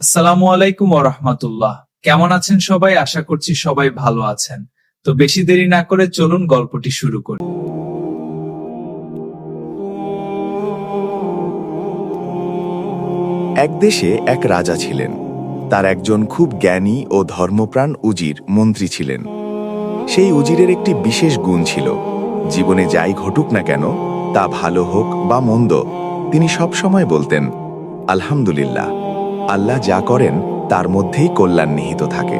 আসসালামু আলাইকুম রহমতুল্লাহ। কেমন আছেন সবাই? আশা করছি সবাই ভালো আছেন। তো বেশি দেরি না করে চলুন গল্পটি শুরু করি। এক দেশে এক রাজা ছিলেন। তার একজন খুব জ্ঞানী ও ধর্মপ্রাণ উজির মন্ত্রী ছিলেন। সেই উজিরের একটি বিশেষ গুণ ছিল, জীবনে যাই ঘটুক না কেন, তা ভালো হোক বা মন্দ, তিনি সব সময় বলতেন, আলহামদুলিল্লাহ। আল্লাহ যা করেন, তার মধ্যেই কল্যাণ নিহিত থাকে।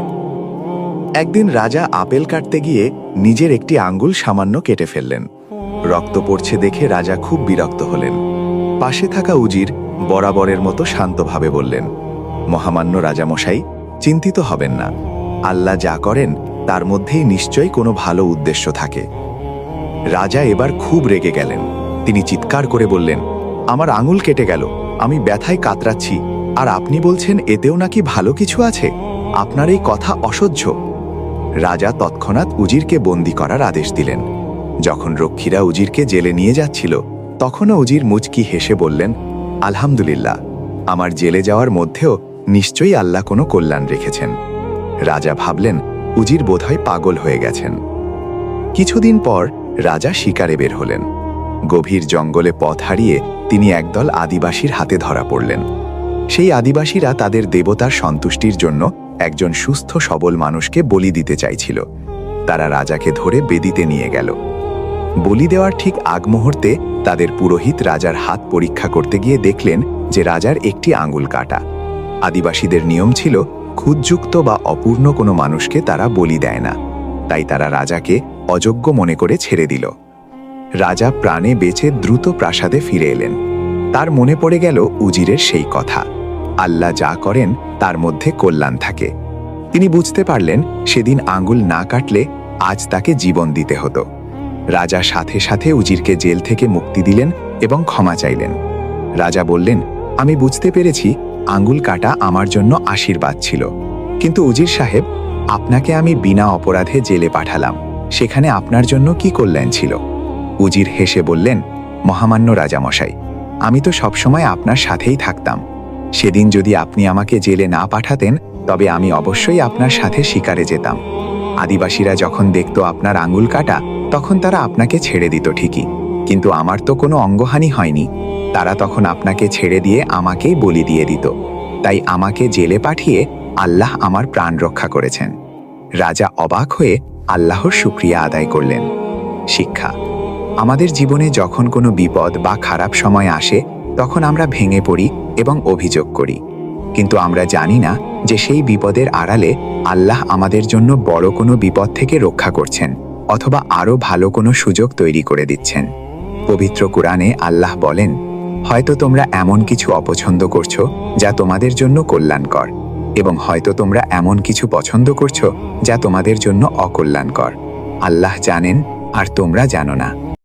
একদিন রাজা আপেল কাটতে গিয়ে নিজের একটি আঙ্গুল সামান্য কেটে ফেললেন। রক্ত পড়ছে দেখে রাজা খুব বিরক্ত হলেন। পাশে থাকা উজির বরাবরের মতো শান্তভাবে বললেন, মহামান্য রাজামশাই, চিন্তিত হবেন না। আল্লাহ যা করেন, তার মধ্যেই নিশ্চয়ই কোনো ভালো উদ্দেশ্য থাকে। রাজা এবার খুব রেগে গেলেন। তিনি চিৎকার করে বললেন, আমার আঙুল কেটে গেল, আমি ব্যথায় কাতরাচ্ছি। আর আপনি বলছেন এতেও নাকি ভালো কিছু আছে? আপনার এই কথা অসহ্য। রাজা তৎক্ষণাৎ উজিরকে বন্দি করার আদেশ দিলেন। যখন রক্ষীরা উজিরকে জেলে নিয়ে যাচ্ছিল, তখনও উজির মুচকি হেসে বললেন, আলহামদুলিল্লাহ, আমার জেলে যাওয়ার মধ্যেও নিশ্চয়ই আল্লাহ কোনো কল্যাণ রেখেছেন। রাজা ভাবলেন, উজির বোধহয় পাগল হয়ে গেছেন। কিছুদিন পর রাজা শিকারে বের হলেন। গভীর জঙ্গলে পথ হারিয়ে তিনি একদল আদিবাসীর হাতে ধরা পড়লেন। সেই আদিবাসীরা তাদের দেবতার সন্তুষ্টির জন্য একজন সুস্থ সবল মানুষকে বলি দিতে চাইছিল। তারা রাজাকে ধরে বেদিতে নিয়ে গেল। বলি দেওয়ার ঠিক আগ মুহূর্তে তাদের পুরোহিত রাজার হাত পরীক্ষা করতে গিয়ে দেখলেন যে রাজার একটি আঙুল কাটা। আদিবাসীদের নিয়ম ছিল খুদযুক্ত বা অপূর্ণ কোনো মানুষকে তারা বলি দেয় না। তাই তারা রাজাকে অযোগ্য মনে করে ছেড়ে দিল। রাজা প্রাণে বেঁচে দ্রুত প্রাসাদে ফিরে এলেন। তার মনে পড়ে গেল উজিরের সেই কথা। আল্লাহ যা করেন, তার মধ্যে কল্যাণ থাকে। তিনি বুঝতে পারলেন, সেদিন আঙ্গুল না কাটলে আজ তাকে জীবন দিতে হতো। রাজা সাথে সাথে উজিরকে জেল থেকে মুক্তি দিলেন এবং ক্ষমা চাইলেন। রাজা বললেন, আমি বুঝতে পেরেছি আঙ্গুল কাটা আমার জন্য আশীর্বাদ ছিল। কিন্তু উজির সাহেব, আপনাকে আমি বিনা অপরাধে জেলে পাঠালাম। সেখানে আপনার জন্য কি কল্যাণ ছিল? উজির হেসে বললেন, মহামান্য রাজামশাই, আমি তো সবসময় আপনার সাথেই থাকতাম। সেদিন যদি আপনি আমাকে জেলে না পাঠাতেন, তবে আমি অবশ্যই আপনার সাথে শিকারে যেতাম। আদিবাসীরা যখন দেখত আপনার আঙ্গুল কাটা, তখন তারা আপনাকে ছেড়ে দিত ঠিকই। কিন্তু আমার তো কোনো অঙ্গহানি হয়নি। তারা তখন আপনাকে ছেড়ে দিয়ে আমাকেই বলি দিয়ে দিত। তাই আমাকে জেলে পাঠিয়ে আল্লাহ আমার প্রাণ রক্ষা করেছেন। রাজা অবাক হয়ে আল্লাহর শুক্রিয়া আদায় করলেন। শিক্ষা, আমাদের জীবনে যখন কোনো বিপদ বা খারাপ সময় আসে, তখন আমরা ভেঙে পড়ি এবং অভিযোগ করি। কিন্তু আমরা জানি না যে সেই বিপদের আড়ালে আল্লাহ আমাদের জন্য বড় কোনো বিপদ থেকে রক্ষা করছেন অথবা আরও ভালো কোনো সুযোগ তৈরি করে দিচ্ছেন। পবিত্র কোরআনে আল্লাহ বলেন, হয়তো তোমরা এমন কিছু অপছন্দ করছ যা তোমাদের জন্য কল্যাণকর এবং হয়তো তোমরা এমন কিছু পছন্দ করছ যা তোমাদের জন্য অকল্যাণকর। আল্লাহ জানেন, আর তোমরা জানো না।